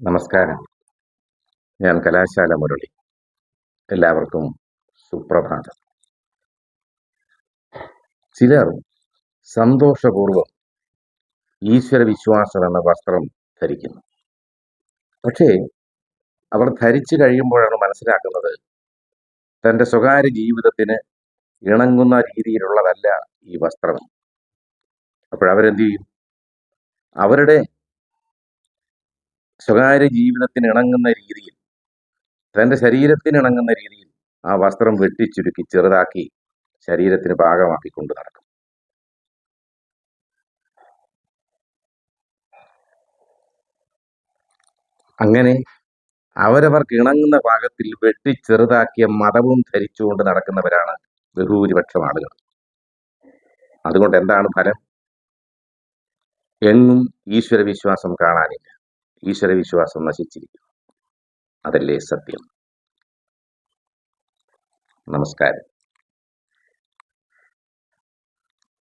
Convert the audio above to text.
നമസ്കാരം. ഞാൻ കലാശാല മുരളി. എല്ലാവർക്കും സുപ്രഭാതം. ചിലർ സന്തോഷപൂർവം ഈശ്വര വിശ്വാസം എന്ന വസ്ത്രം ധരിക്കുന്നു. പക്ഷേ അവർ ധരിച്ചു കഴിയുമ്പോഴാണ് മനസ്സിലാക്കുന്നത് തന്റെ സ്വകാര്യ ജീവിതത്തിന് ഇണങ്ങുന്ന രീതിയിലുള്ളതല്ല ഈ വസ്ത്രം. അപ്പോഴവരെന്ത് ചെയ്യും? അവരുടെ സ്വകാര്യ ജീവിതത്തിന് ഇണങ്ങുന്ന രീതിയിൽ തന്റെ ശരീരത്തിന് ഇണങ്ങുന്ന രീതിയിൽ ആ വസ്ത്രം വെട്ടിച്ചുരുക്കി ചെറുതാക്കി ശരീരത്തിന് ഭാഗമാക്കി കൊണ്ട് നടക്കും. അങ്ങനെ അവരവർക്ക് ഇണങ്ങുന്ന ഭാഗത്തിൽ വെട്ടി ചെറുതാക്കിയ മതവും ധരിച്ചുകൊണ്ട് നടക്കുന്നവരാണ് ബഹുഭൂരിപക്ഷം ആളുകൾ. അതുകൊണ്ട് എന്താണ് ഫലം? എങ്ങും ഈശ്വര വിശ്വാസം കാണാനില്ല. ഈശ്വര വിശ്വാസം നശിച്ചിരിക്കുന്നു. അതല്ലേ സത്യം? നമസ്കാരം.